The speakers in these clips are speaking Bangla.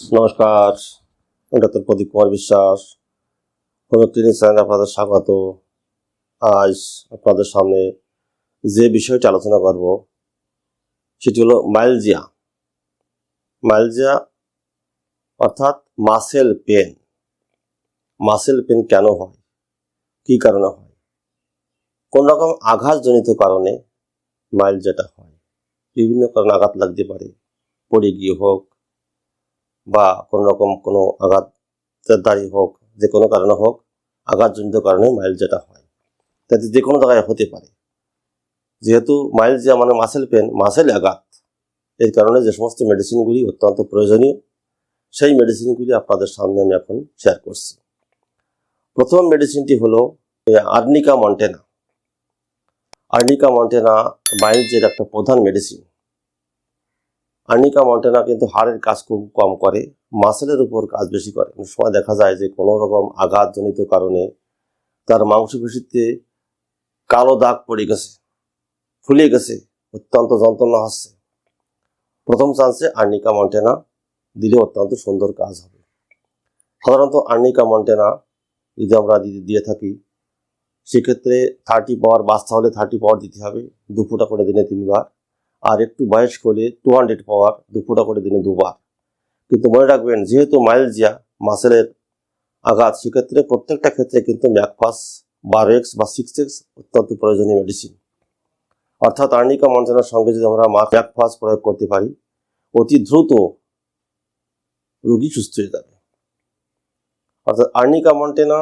নমস্কার ডক্টর প্রদীপ কুমার বিশ্বাস। হোমিও ক্লিনিক আপনাদের স্বাগত। আজ আপনাদের সামনে যে বিষয়টি আলোচনা করব, সেটি হলো মাইলজিয়া মাইলজিয়া অর্থাৎ মাসেল পেন মাসেল পেন কেন হয়? কি কারণে হয়? কোন রকম আঘাতজনিত কারণে মাইলজিয়াটা হয়? বিভিন্ন কারণে আঘাত লাগতে পারে। পড়ে গিয়ে হোক বা কোনো রকম কোনো আঘাত দাঁড়িয়ে হোক, যে কোনো কারণে হোক, আঘাতজনিত কারণে মাইল যেটা হয়। তাতে যে কোনো জায়গায় হতে পারে। যেহেতু মাইল যে মানে মাসেল পেন মাসেল আঘাত। এর কারণে যে সমস্ত মেডিসিনগুলি অত্যন্ত প্রয়োজনীয়, সেই মেডিসিনগুলি আপনাদের সামনে আমি এখন শেয়ার করছি। প্রথম মেডিসিনটি হলো আর্নিকা মন্টেনা। আর্নিকা মন্টেনা মাইলজের একটা প্রধান মেডিসিন আর্নিকা মন্টেনা কিন্তু হাড়ের কাজ খুব কম করে, মাসেলের উপর কাজ বেশি করে। অনেক সময় দেখা যায় যে কোনো রকম আঘাতজনিত কারণে তার মাংসপেশিতে কালো দাগ পড়ে গেছে, ফুলে গেছে, অত্যন্ত যন্ত্রণা হচ্ছে। প্রথম চান্সে আর্নিকা মন্টেনা দিলে অত্যন্ত সুন্দর কাজ হবে। সাধারণত আর্নিকা মন্টেনা যদি আমরা দিয়ে থাকি, সেক্ষেত্রে থার্টি পাওয়ার বাঁচতে হলে থার্টি পাওয়ার দিতে হবে দু ফুটা করে দিনে তিনবার। আর একটু বয়স্ক হলে টু হান্ড্রেড পাওয়ার দু করে দিনে দুবার। কিন্তু মনে রাখবেন, যেহেতু মাইলজিয়া মাসেলের আঘাত, সেক্ষেত্রে প্রত্যেকটা ক্ষেত্রে কিন্তু ম্যাকফাস বারো এক্স বা সিক্স এক্স অত্যন্ত প্রয়োজনীয় মেডিসিন অর্থাৎ আর্নিকা মঞ্চনার সঙ্গে যদি আমরা ম্যাকফাস প্রয়োগ করতে পারি, অতি দ্রুত রোগী সুস্থ হয়ে যাবে। অর্থাৎ আর্নিকা মন্টেনা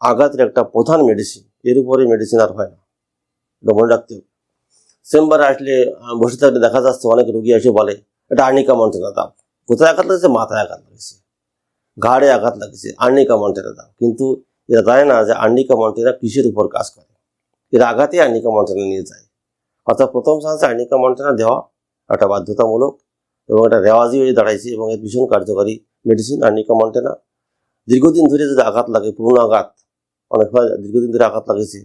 আঘাতের একটা প্রধান মেডিসিন এর উপরে মেডিসিন আর হয় না। এটা মনে রাখতে হবে। চেম্বারে আসলে বসে থাকলে দেখা যাচ্ছে অনেক রুগী এসে বলে, এটা আর্নিকা মন্টেনা দাও কোথায় আঘাত লাগছে? মাথায় আঘাত লাগছে। ঘাড়ে আঘাত লাগছে, আর্নিকা মন্টেনা দাও কিন্তু এরা জানে না যে আর্নিকা মন্টেনা কিসের উপর কাজ করে। এরা আঘাতে আর্নিকা মন্টেনা নিয়ে যায়। অর্থাৎ প্রথম চান্সে আর্নিকা মন্টেনা দেওয়া একটা বাধ্যতামূলক এবং এটা রেওয়াজি হয়ে দাঁড়াইছে এবং এর ভীষণ কার্যকারী মেডিসিন আর্নিকা মন্টেনা দীর্ঘদিন ধরে যদি আঘাত লাগে, পুরনো আঘাত, অনেক সময় দীর্ঘদিন ধরে আঘাত লাগেছে,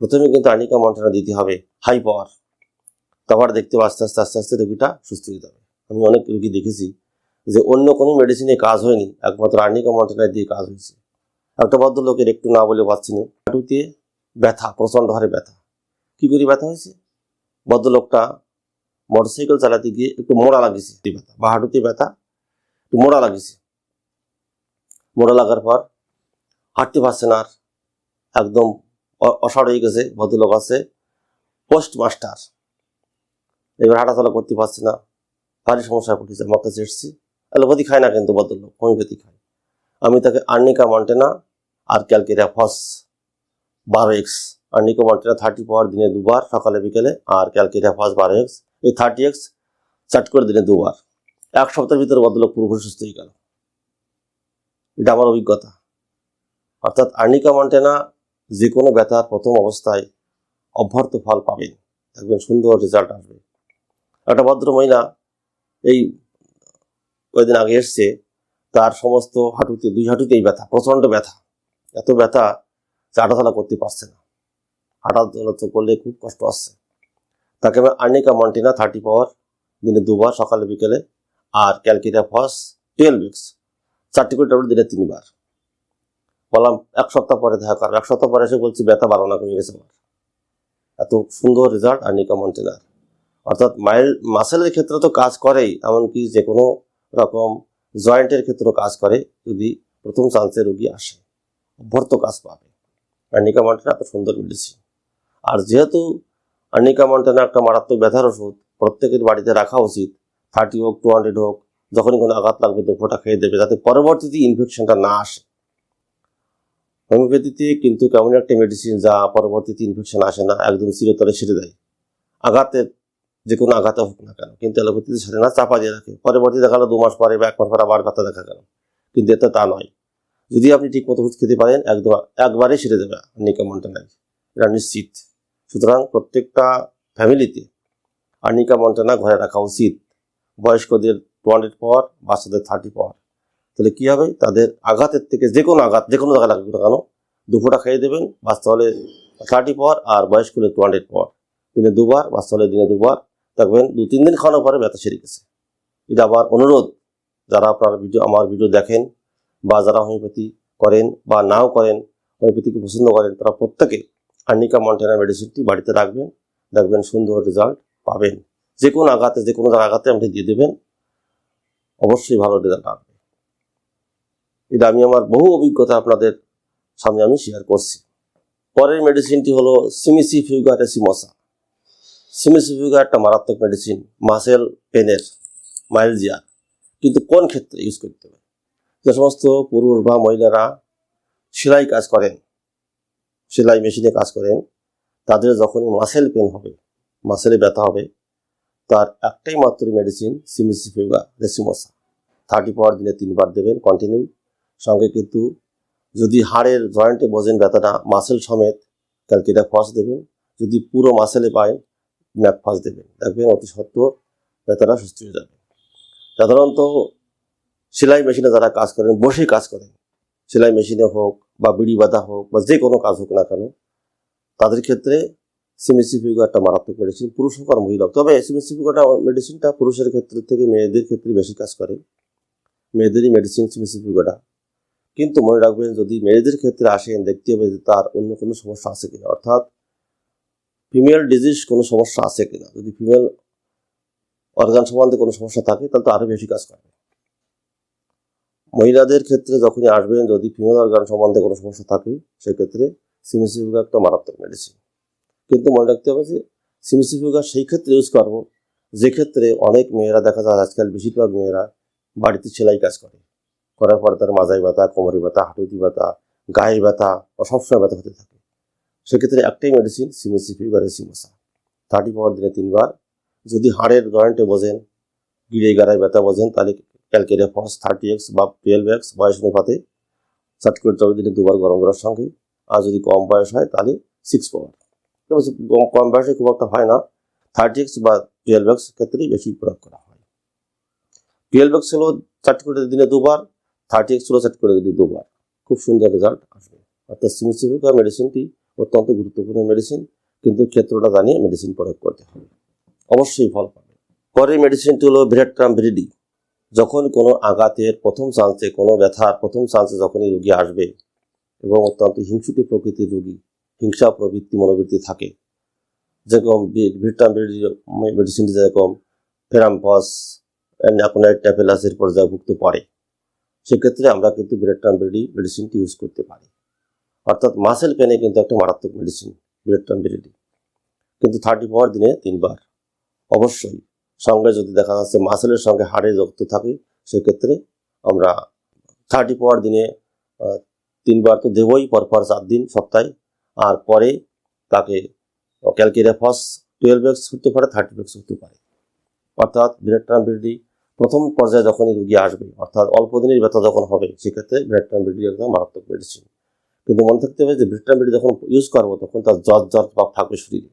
প্রথমে কিন্তু আর্নিকা মন্টেনা দিতে হবে হাই পাওয়ার তারপর দেখতে আস্তে আস্তে আস্তে আস্তে রোগীটা সুস্থ হয়ে যাবে। আমি অনেক রোগী দেখেছি যে অন্য কোনো মেডিসিনে কাজ হয়নি, একমাত্র আর্নিকা মন্টেনার দিয়ে কাজ হয়েছে। একটা ভদ্রলোকের একটু না বলে পাচ্ছি না হাঁটুতে ব্যথা, প্রচণ্ড হারে ব্যথা। কী করে ব্যথা হয়েছে? ভদ্রলোকটা মোটরসাইকেল চালাতে গিয়ে একটু মোড়া লাগিয়েছে ব্যথা, বা হাঁটুতে ব্যথা, একটু মোড়া লাগিয়েছে। মোড়া লাগার পর হাঁটতে পারছে না আর, একদম অসাড় হয়ে গেছে, ভদ্রলোক আছে পোস্ট মাস্টার এবার হাঁটাচলা করতে পারছি না। ভারী সমস্যায় পড়েছে আমার কাছে এসেছি অ্যালোপ্যাথি খায় না কিন্তু ভদ্রলোক হোমিওপ্যাথি খায়। আমি তাকে আর্নিকা মন্টেনা আর ক্যালকেরিয়া ফস বারো X. Arnica montana thirty power দিনে দুবার, সকালে, বিকেলে, আর ক্যালকেরিয়া ফস বারো এক্স। এই থার্টি এক্স চাট করে দিনে দুবার। এক সপ্তাহের ভিতরে ভদ্রলোক পুরোপুরি সুস্থ হয়ে গেল। এটা আমার অভিজ্ঞতা। অর্থাৎ আর্নিকা মন্টেনা যে কোনো ব্যথার প্রথম অবস্থায় অভ্যর্থ ফল পাবেন। দেখবেন সুন্দর রেজাল্ট আসবে। একটা ভদ্র মহিলা এই কয়েকদিন আগে এসছে, তার সমস্ত হাঁটুতে, দুই হাঁটুতেই ব্যথা, প্রচণ্ড ব্যথা। এত ব্যথা যে হাঁটাচলা করতে পারছে না। হাঁটাচলা তো করলে খুব কষ্ট আসছে তাকে আমি আর্নিকা মন্টিনা থার্টি পাওয়ার দিনে দুবার, সকালে, বিকেলে, আর ক্যালকিটা ফস টুয়েলভ উইক্স চারটি করে ট্যাবলেট দিনে তিনবার। বললাম, এক সপ্তাহ পরে দেখা কর। এক সপ্তাহ পরে এসে বলছি, ব্যথা বাড়ানো কমে গেছে আমার। এত সুন্দর রেজাল্ট আর্নিকা মন্টিনার। অর্থাৎ মাইল, মাসেলের ক্ষেত্রে তো কাজ করেই, এমনকি যে কোনো রকম জয়েন্টের ক্ষেত্রেও কাজ করে যদি প্রথম চান্সে রোগী আসে অভ্যর্থ কাজ পাবে। আর্নিকা মন্টেনা এত সুন্দর মেডিসিন আর যেহেতু আর্নিকা মন্টেনা একটা মারাত্মক ব্যথার ওষুধ, প্রত্যেকের বাড়িতে রাখা উচিত থার্টি হোক টু হান্ড্রেড হোক, যখনই কোনো আঘাত লাগবে দুপুরটা খেয়ে দেবে, যাতে পরবর্তীতে ইনফেকশনটা না আসে। হোমিওপ্যাথিতে কিন্তু কেমন একটা মেডিসিন যা পরবর্তীতে ইনফেকশন আসে না, একদম চিরতরে সেরে দেয়। আঘাতের যে কোনো আঘাতে হোক না কেন, কিন্তু অ্যালোপ্যাথিতে সেরে না চাপা দিয়ে রাখে। পরবর্তী গেলো দু মাস পরে বা এক মাস পরে আবার ব্যথা দেখা গেল। কিন্তু এতে তা নয়। যদি আপনি ঠিক মতো ওষুধ খেতে পারেন, একদম একবারেই সেরে দেবে আর্নিকা মন্টেনায় এটা নিশ্চিত। সুতরাং প্রত্যেকটা ফ্যামিলিতে আর্নিকা মন্টেনা ঘরে রাখা উচিত। বয়স্কদের টু হান্ড্রেড পাওয়ার বাচ্চাদের থার্টি পাওয়ার তাহলে কী হবে? তাদের আঘাতের থেকে যে কোনো আঘাত, যে কোনো জায়গায় লাগবে না কেন দুপুরটা খেয়ে দেবেন বাচ্চা হলে থার্টি পাওয়ার আর বয়স্ক হলে টু হান্ড্রেড পাওয়ার দিনে দুবার বাচ্চা হলে দিনে দুবার দেখবেন দু, তিন দিন খাওয়ানোর পরে ব্যথা সেরে গেছে। এটা আমার অনুরোধ, যারা আপনার ভিডিও, আমার ভিডিও দেখেন বা যারা হোমিওপ্যাথি করেন বা নাও করেন, হোমিওপ্যাথিকে পছন্দ করেন, তারা প্রত্যেকে আর্নিকা মন্টেনা মেডিসিনটি বাড়িতে রাখবেন। দেখবেন সুন্দর রেজাল্ট পাবেন। যে কোনো আঘাতে, যে কোনো আঘাতে আপনি দিয়ে দেবেন। অবশ্যই ভালো রেজাল্ট আসবে। এটা আমি আমার বহু অভিজ্ঞতা আপনাদের সামনে আমি শেয়ার করছি। পরের মেডিসিনটি হলো সিমিসি ফিউগার রেসিমসা সিমিসি একটা মারাত্মক মেডিসিন মাসেল পেনের মাইলজিয়া কিন্তু কোন ক্ষেত্রে ইউজ করতে হবে যে সমস্ত পুরুষ বা মহিলারা সেলাই কাজ করেন, সেলাই মেশিনে কাজ করেন, তাদের যখনই মাসেল পেন হবে মাসেলে ব্যথা হবে, তার একটাই মাত্র মেডিসিন সিমিসি ফিউগা রেসিমসা থার্টি পাওয়ার দিনে তিনবার দেবেন কন্টিনিউ সঙ্গে কিন্তু যদি হাড়ের জয়েন্টে বোঝেন ব্যথাটা মাসেল সমেত ক্যালকেটা ফস দেবেন। যদি পুরো মাসেলে পায় ম্যাপ ফস দেবেন দেখবেন অতি সত্তর ব্যথাটা সুস্থ হয়ে যাবে। সাধারণত সেলাই মেশিনে যারা কাজ করেন বসে কাজ করেন। সেলাই মেশিনে হোক বা বিড়ি বাঁধা হোক বা যে কোনো কাজ হোক না কেন, তাদের ক্ষেত্রে সিমিসিফিগো একটা মারাত্মক মেডিসিন পুরুষ হোক আর মহিলা। তবে সিমিসিফিগোটা মেডিসিনটা পুরুষের ক্ষেত্রে থেকে মেয়েদের ক্ষেত্রে বেশি কাজ করে। মেয়েদেরই মেডিসিন সিমিসিফিগোটা কিন্তু মনে রাখবেন, যদি মেয়েদের ক্ষেত্রে আসেন, দেখতে হবে যে তার অন্য কোনো সমস্যা আছে কিনা। অর্থাৎ ফিমেল ডিজিজ কোনো সমস্যা আছে কিনা? যদি ফিমেল অর্গান সম্বন্ধে কোনো সমস্যা থাকে, তাহলে তো আরও বেশি কাজ করবে। মহিলাদের ক্ষেত্রে যখনই আসবেন, যদি ফিমেল অর্গান সম্বন্ধে কোনো সমস্যা থাকে, সেক্ষেত্রে সিমিসিফিগা একটা মারাত্মক মেডিসিন কিন্তু মনে রাখতে হবে যে সিমিসিফিগা সেই ক্ষেত্রে ইউজ করব, যে ক্ষেত্রে অনেক মেয়েরা দেখা যায়, আজকাল বেশিরভাগ মেয়েরা বাড়িতে সেলাই কাজ করে। করার পর তার মাজায় ব্যথা, কোমরে ব্যথা, হাঁটুতি ব্যথা, গায়ে ব্যথা সবসময় ব্যথা হতে থাকে। সেক্ষেত্রে একটাই মেডিসিন সিমিসিফিগা রেসিমোসা থার্টি পাওয়ার দিনে তিনবার। যদি হাড়ের জয়েন্টে বোঝেন গিরে গাড়ায় ব্যথা বোঝেন তাহলে ক্যালকেরিয়া ফস থার্টি এক্স বা টুয়েলভ এক্স বয়স অনুপাতে চাট করে চব্বিশ দিনে দুবার গরম করার সঙ্গে। আর যদি কম বয়স হয়, তাহলে সিক্স পাওয়ার কম বয়সে খুব একটা হয় না। থার্টি এক্স বা টুয়েলভ এক্স ক্ষেত্রেই বেশি প্রয়োগ করা হয়। টুয়েলভ এক্স হলো চাট করে দিনে দুবার থার্টি এক্স হলো চাট করে দিলে দুবার। খুব সুন্দর রেজাল্ট আসবে। অর্থাৎ সিমিসিফিকা মেডিসিনটি অত্যন্ত গুরুত্বপূর্ণ মেডিসিন কিন্তু ক্ষেত্রটা জানিয়ে মেডিসিন প্রয়োগ করতে হবে। অবশ্যই ফল পাবে। পরের মেডিসিনটি হলো ভিরেট্রাম ভিরিডি যখন কোনো আঘাতের প্রথম চান্সে কোনো ব্যথার প্রথম চান্সে যখনই রুগী আসবে এবং অত্যন্ত হিংসুটি প্রকৃতির রুগী, হিংসা প্রবৃত্তি মনোবৃত্তি থাকে, যেরকম ভিটাম মেডিসিনটি যেরকম ফেরামপস অ্যাকোনাইট ট্যাপেলাসের পর্যায়ভুক্ত পড়ে, সেক্ষেত্রে আমরা কিন্তু বিরেট্রাম বিডি মেডিসিনটি ইউজ করতে পারি। অর্থাৎ মাসেল পেনে কিন্তু একটা মারাত্মক মেডিসিন বিরেট্রাম বিডি কিন্তু থার্টি পাওয়ার দিনে তিনবার। অবশ্যই, সঙ্গে যদি দেখা যাচ্ছে মাসেলের সঙ্গে হাড়ে যুক্ত থাকে, সেক্ষেত্রে আমরা থার্টি পাওয়ার দিনে তিনবার তো দেবই, পরপর চার দিন, সপ্তাহে। আর পরে তাকে ক্যালকেরিয়া ফস টুয়েলভ এক্স হতে পারে থার্টি এক্স হতে পারে। অর্থাৎ বিরেট্রাম বিডি প্রথম পর্যায়ে যখনই রুগী আসবে, অর্থাৎ অল্প দিনের ব্যথা যখন হবে, সেক্ষেত্রে বিরেট্রাম বিডি একদম মারাত্মক মেডিসিন কিন্তু মনে থাকতে হবে যে বিরেট্রাম বিডি যখন ইউজ করব, তখন তার জ্বর জ্বর ভাব থাকবে শরীরে।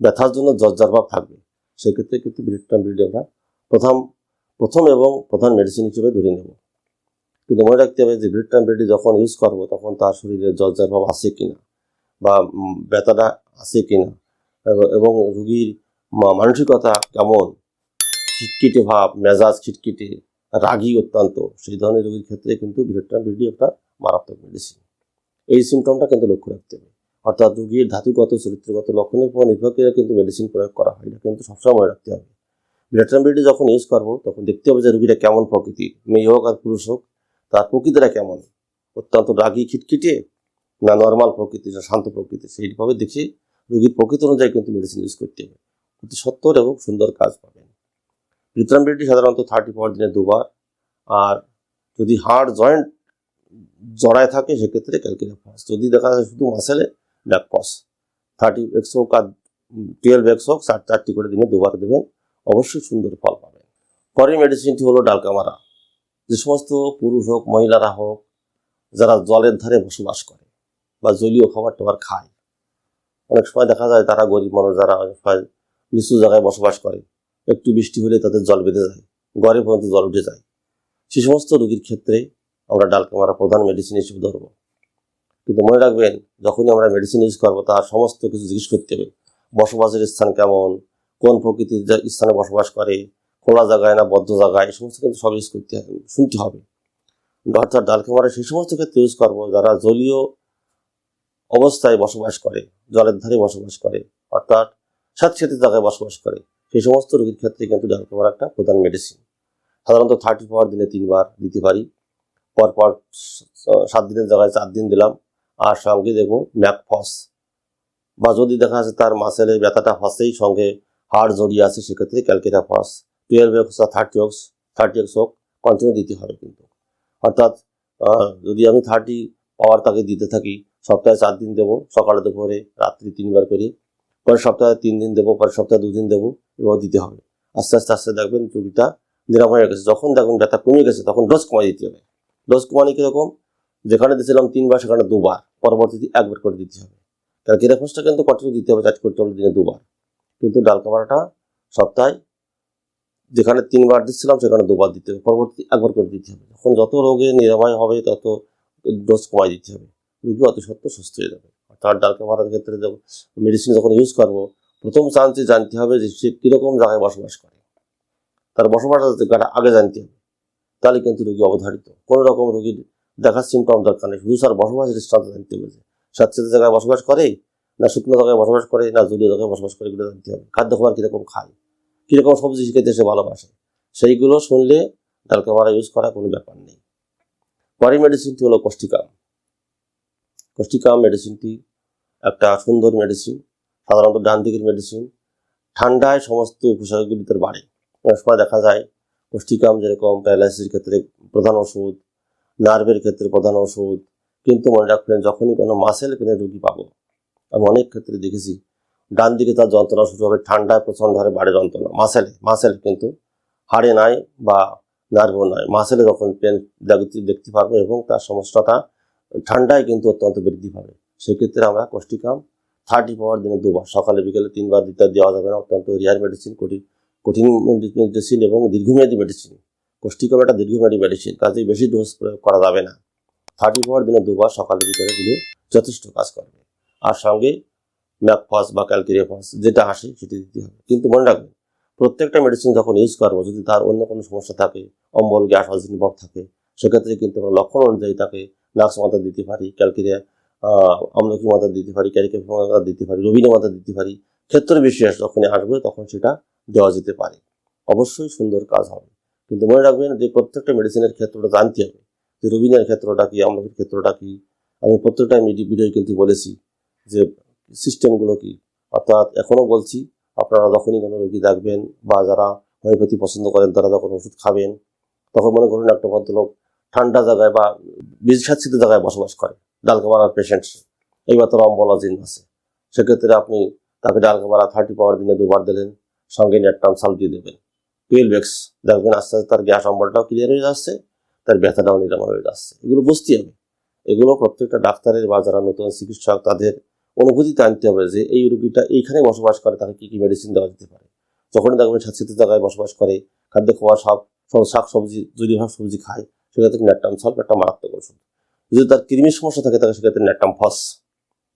ব্যথার জন্য জ্বর জ্বর, ভাব থাকবে। সেক্ষেত্রে কিন্তু বিরেট্রাম বিডি আমরা প্রথম প্রথম এবং প্রধান মেডিসিন হিসেবে ধরে নেব। কিন্তু মনে রাখতে হবে যে বিরেট্রাম বিডি যখন ইউজ করব, তখন তার শরীরে জ্বর জ্বর, ভাব আছে কিনা? বা ব্যথাটা আছে কিনা? এবং- রুগীর মানসিকতা কেমন? খিটখিটে ভাব, মেজাজ খিটখিটে, রাগী অত্যন্ত। সেই ধরনের রোগীর ক্ষেত্রে কিন্তু বিরেট্রাম বিডি একটা মারাত্মক মেডিসিন এই সিমটমটা কিন্তু লক্ষ্য রাখতে হবে। অর্থাৎ রোগীর ধাতুগত, চরিত্রগত লক্ষণের উপর নির্ভর করে কিন্তু মেডিসিন প্রয়োগ করা হয়। এটা কিন্তু সবসময় রাখতে হবে। বিডি যখন ইউজ করব, তখন দেখতে হবে যে রুগীটা কেমন প্রকৃতির। মেয়ে হোক আর পুরুষ হোক, তার প্রকৃতিটা কেমন? অত্যন্ত রাগী, খিটখিটে না নর্মাল প্রকৃতি, না শান্ত প্রকৃতি? সেইভাবে দেখে রোগীর প্রকৃতি অনুযায়ী কিন্তু মেডিসিন ইউজ করতে হবে। অতি সত্তর এবং সুন্দর কাজ পাবেন। বিডি সাধারণত থার্টি পাওয়ার দিনে দুবার। আর যদি হাড় জয়েন্ট জড়ায় থাকে, সেক্ষেত্রে ক্যালকুলেট ফার্স্ট যদি দেখা যায় শুধু মাসেলে ব্যাক পস থার্টি এক্স হোক আর টুয়েলভ এক্স হোক চার চারটি করে দিনে দুবার দেবেন। অবশ্যই সুন্দর ফল পাবেন। পরের মেডিসিনটি হলো ডালকামারা। যে সমস্ত পুরুষ হোক, মহিলারা হোক, যারা জলের ধারে বসবাস করে বা জলীয় খাবার টাবার খায়, অনেক সময় দেখা যায় তারা গরিব মানুষ, যারা অনেক সময় নিচু জায়গায় বসবাস করে, একটু বৃষ্টি হলে তাদের জল বেঁধে যায় ঘরে পর্যন্ত জল উঠে যায়। সে সমস্ত রোগীর ক্ষেত্রে আমরা ডালকামারা প্রধান মেডিসিন হিসেবে ধরবো। কিন্তু মনে রাখবেন, যখনই আমরা মেডিসিন ইউজ করব, তার সমস্ত কিছু জিজ্ঞেস করতে হবে, বসবাসের স্থান কেমন, কোন প্রকৃতির স্থানে বসবাস করে, খোলা জায়গায় না বদ্ধ জায়গায়, এই সমস্ত কিন্তু সব ইউজ করতে হবে, শুনতে হবে। অর্থাৎ ডাল ক্যামেরা সেই সমস্ত ক্ষেত্রে ইউজ করব যারা জলীয় অবস্থায় বসবাস করে, জলের ধারে বসবাস করে, অর্থাৎ স্যাঁতস্যাঁতে জায়গায় বসবাস করে, সেই সমস্ত রোগীর ক্ষেত্রে কিন্তু ডাল ক্যামেরা একটা প্রধান মেডিসিন সাধারণত থার্টি পাওয়ার দিনে তিনবার দিতে পারি। পরপর সাত দিনের জায়গায় চার দিন দিলাম। আর সঙ্গে দেবো ম্যাকফস বা যদি দেখা যাচ্ছে তার মাসেলে ব্যথাটা ফাঁসেই সঙ্গে হাড় জড়িয়ে আছে, সেক্ষেত্রে ক্যালকেটা ফস। টুয়েলভ এক্স বা থার্টি এক্স থার্টি এক্স হোক কন্টিনিউ দিতে হবে কিন্তু। অর্থাৎ যদি আমি থার্টি পাওয়ার তাকে দিতে থাকি, সপ্তাহে চার দিন দেবো, সকালে দুপুরে রাত্রি তিনবার করে, পরের সপ্তাহে তিন দিন দেবো, পরের সপ্তাহে দুদিন দেবো এবার দিতে হবে। আস্তে আস্তে আস্তে দেখবেন রুগীটা নিরাময় হয়ে গেছে। যখন দেখবেন ব্যথা কমে গেছে, তখন ডোজ কমাই দিতে হবে। ডোজ কমানি কীরকম? যেখানে দিয়েছিলাম তিনবার, সেখানে দুবার। পরবর্তীতে একবার করে দিতে হবে। তার কেরাফসটা কিন্তু কন্টিনিউ দিতে হবে চার্জ করতে হবে দিনে দুবার। কিন্তু ডাল কামারাটা সপ্তাহে যেখানে তিনবার দিচ্ছিলাম, সেখানে দুবার দিতে হবে। পরবর্তী একবার করে দিতে হবে। যখন যত রোগে নিরাময় হবে, তত ডোজ কমাই দিতে হবে। রোগী অতি সত্য সুস্থ হয়ে যাবে। অর্থাৎ ডাল কামারার ক্ষেত্রে মেডিসিন যখন ইউজ করব, প্রথম চান্সে জানতে হবে যে সে কীরকম জায়গায় বসবাস করে। তার জায়গাটা আগে জানতে হবে। তাহলে কিন্তু রোগী অবধারিত। কোনো রকম রোগীর দেখার সিমটম দরকার নেই। শুধু স্যার বসবাসের দৃষ্টান্ত জানতে হবে স্যাঁতস্যাঁতে জায়গায় বসবাস করে না শুকনো জায়গায় বসবাস করে না জলীয় জায়গায় বসবাস করে এগুলো জানতে হবে। খাদ্য খাবার কীরকম খায়? কীরকম সবজি খেতে সে ভালোবাসে? সেইগুলো শুনলে ডাল কামারা ইউজ করা কোনো ব্যাপার নেই। পরের মেডিসিনটি হলো কোষ্টিকাম কোষ্টিকাম মেডিসিনটি একটা সুন্দর মেডিসিন সাধারণত ডান দিকের মেডিসিন ঠান্ডায় সমস্ত উপসর্গগুলিতে বাড়ে। অনেক সময় দেখা যায় কোষ্টিকাম যেরকম, প্যারালাইসিসের ক্ষেত্রে প্রধান ওষুধ, নার্ভের ক্ষেত্রে প্রধান ওষুধ, কিন্তু মনে রাখবেন যখনই কোনো মাসেল পেনের রুগী পাবো, আমি অনেক ক্ষেত্রে দেখেছি ডান দিকে তার যন্ত্রণা শুরু হবে ঠান্ডায় প্রচণ্ড হারে বাড়ে যন্ত্রণা মাসেলে মাসেল কিন্তু হাড়ে নাই বা নার্ভও নয় মাসেলে যখন পেন দেখতে দেখতে পারব এবং তার সমস্যাটা ঠান্ডায় কিন্তু অত্যন্ত বৃদ্ধি পাবে। সেক্ষেত্রে আমরা কোষ্টিকাম থার্টি পাওয়ার দিনে দুবার, সকালে, বিকেলে তিনবার দিতে দেওয়া যাবে না, অত্যন্ত রিয়ার মেডিসিন কঠিন। কঠিন মেডিসিন এবং দীর্ঘমেয়াদী মেডিসিন কোষ্টিকাম একটা দীর্ঘমেয়াদী মেডিসিন কাজেই বেশি ডোজ প্রয়োগ করা যাবে না। থার্টি ফোর দিনে দুবার সকালের ভিতরে দিলে যথেষ্ট কাজ করবে। আর সঙ্গে ম্যাকফস বা ক্যালকেরিয়াফস যেটা আসে সেটি দিতে হবে। কিন্তু মনে রাখবেন, প্রত্যেকটা মেডিসিন যখন ইউজ করব, যদি তার অন্য কোনো সমস্যা থাকে, অম্বল, গ্যাস অজিনভব থাকে, সেক্ষেত্রে কিন্তু আমরা লক্ষণ অনুযায়ী তাকে নাক্স মাথা দিতে পারি, ক্যালকেরিয়া আমলকি মাথা দিতে পারি ক্যারিকেফ মাথা দিতে পারি রবিনা মাথা দিতে পারি। ক্ষেত্র বিশেষ যখনই আসবে, তখন সেটা দেওয়া যেতে পারে। অবশ্যই সুন্দর কাজ হবে। কিন্তু মনে রাখবেন যে প্রত্যেকটা মেডিসিনের ক্ষেত্রটা জানতে হবে যে রবিনের ক্ষেত্রটা কি আমলকির ক্ষেত্রটা কি। আমি প্রত্যেকটা ভিডিও কিন্তু বলেছি যে সিস্টেমগুলো কি। অর্থাৎ এখনও বলছি, আপনারা যখনই কোনো রোগী দেখবেন বা যারা হোমিওপ্যাথি পছন্দ করেন, তারা যখন ওষুধ খাবেন, তখন মনে করুন একটা ভদ্রলোক ঠান্ডা জায়গায় বা বিষাচ্ছিত জায়গায় বসবাস করে ডালকামারার পেশেন্ট এইবার তার অম্বলাজিন আছে। সেক্ষেত্রে আপনি তাকে ডালকামারা থার্টি পাওয়ার দিনে দুবার দিলেন সঙ্গে নেটটাম সাল দিয়ে দেবেন টুয়েলভ এক্স দেখবেন আস্তে আস্তে তার গ্যাস অম্বলটাও ক্লিয়ার হয়ে যাচ্ছে, তার ব্যথাটাও নিরাময় হয়ে যাচ্ছে। এগুলো বুঝতে হবে। এগুলো প্রত্যেকটা ডাক্তারের বা যারা নতুন চিকিৎসক, তাদের অনুভূতিতে আনতে হবে যে এই রুগীটা এইখানে বসবাস করে, তাকে কী কী মেডিসিন দেওয়া যেতে পারে। যখনই দেখবেন স্বাস্থ্যিত জায়গায় বসবাস করে, খাদ্য খাওয়া সব শাক সবজি, যদি ভাগ সবজি খায়, সেক্ষেত্রে ন্যাট্টাম সাল্প একটা মারাত্মক ওষুধ। যদি তার কৃমির সমস্যা থাকে তাহলে সেক্ষেত্রে ন্যাট্টাম ফস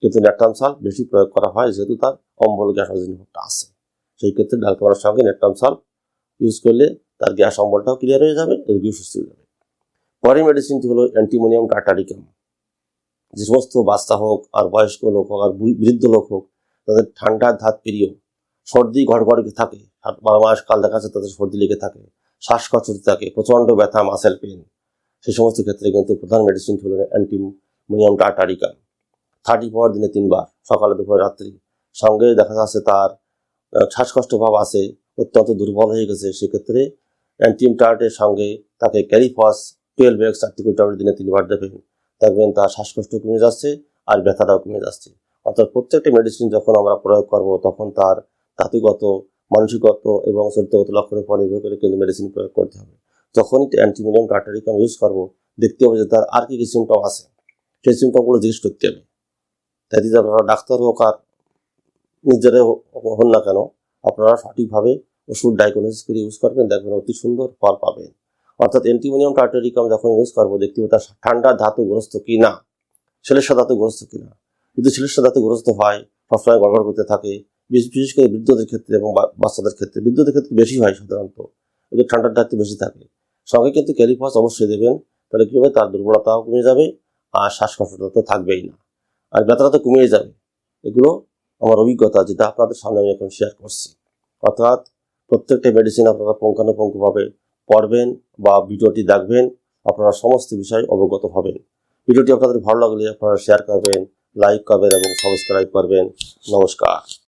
কিন্তু ন্যাট্টাম সাল্প বেশি প্রয়োগ করা হয়, যেহেতু তার অম্বল গ্যাস আছে। সেই ক্ষেত্রে ডাল খাবারের সঙ্গে ন্যাট্টাম সাল্প ইউজ করলে তার গ্যাস অম্বলটাও ক্লিয়ার হয়ে যাবে রোগী সুস্থ হয়ে যাবে। পরের মেডিসিনটি হলো অ্যান্টিমোনিয়াম টাটারিকাম যে সমস্ত বাচ্চা হোক আর বয়স্ক লোক হোক আর বৃদ্ধ লোক হোক, তাদের ঠান্ডার ধাত প্রিয় সর্দি ঘড়ঘড় থাকে বারো মাস কাল দেখা যাচ্ছে তাদের সর্দি লেগে থাকে, শ্বাসকষ্ট থাকে, প্রচণ্ড ব্যথা মাসেল পেন সেই সমস্ত ক্ষেত্রে কিন্তু প্রধান মেডিসিন হলো অ্যান্টিমোনিয়াম টাটারিকা থার্টি ফোর দিনে তিনবার, সকালে, দুপুরে, রাত্রি। সঙ্গে দেখা যাচ্ছে তার শ্বাসকষ্ট ভাব আছে, অত্যন্ত দুর্বল হয়ে গেছে, সেক্ষেত্রে অ্যান্টিম টার্টের সঙ্গে তাকে ক্যারিফস টুয়েলভ এক্স আর্টিকুল ট্যাবলেট দিনে তিনবার দেবেন দেখবেন তার শ্বাসকষ্ট কমে যাচ্ছে আর ব্যথাটাও কমে যাচ্ছে। অর্থাৎ প্রত্যেকটা মেডিসিন যখন আমরা প্রয়োগ করব, তখন তার ধাতুগত, মানসিকগত এবং চরিত্রগত লক্ষণের উপর নির্ভর করে কিন্তু মেডিসিন প্রয়োগ করতে হবে। যখনই অ্যান্টিমিনিয়াম আমি ইউজ করব, দেখতে হবে যে তার আর কি কি সিমটম আছে। সেই সিমটমগুলো জিজ্ঞেস করতে হবে। তাই যদি আপনারা ডাক্তার হোক আর নিজেরা হন না কেন, আপনারা সঠিকভাবে ওষুধ ডায়াগনোসিস করে ইউজ করবেন, দেখবেন অতি সুন্দর ফল পাবেন। অর্থাৎ অ্যান্টিমোনিয়াম টার্টারিকাম যখন ইউজ করব, দেখতে হবে তার ঠান্ডা ধাতুগ্রস্ত কি না শ্লেষা ধাতুগ্রস্ত কি না যদি শ্লেষা ধাতুগ্রস্ত হয়, সবসময় গড়গড় করতে থাকে বিশেষ করে বৃদ্ধদের ক্ষেত্রে এবং বাচ্চাদের ক্ষেত্রে। বৃদ্ধদের ক্ষেত্রে বেশি হয় সাধারণত ওদের ঠান্ডার একটু বেশি থাকে। সঙ্গে কিন্তু ক্যালিফাস অবশ্যই দেবেন, তাহলে কী হবে? তার দুর্বলতাও কমে যাবে, আর শ্বাসকষ্টটা তো থাকবেই না। আর ব্যথাটা তো কমিয়ে যাবে। এগুলো আমার অভিজ্ঞতা যেটা আপনাদের সামনে আমি এখন শেয়ার করছি। অর্থাৎ প্রত্যেকটা মেডিসিন আপনারা পুঙ্খানুপুঙ্খভাবে পড়বেন বা ভিডিওটি দেখবেন, আপনারা সমস্ত বিষয় অবগত হবেন। ভিডিওটি আপনাদের ভালো লাগলে আপনারা শেয়ার করবেন লাইক করবেন এবং সাবস্ক্রাইব করবেন। নমস্কার।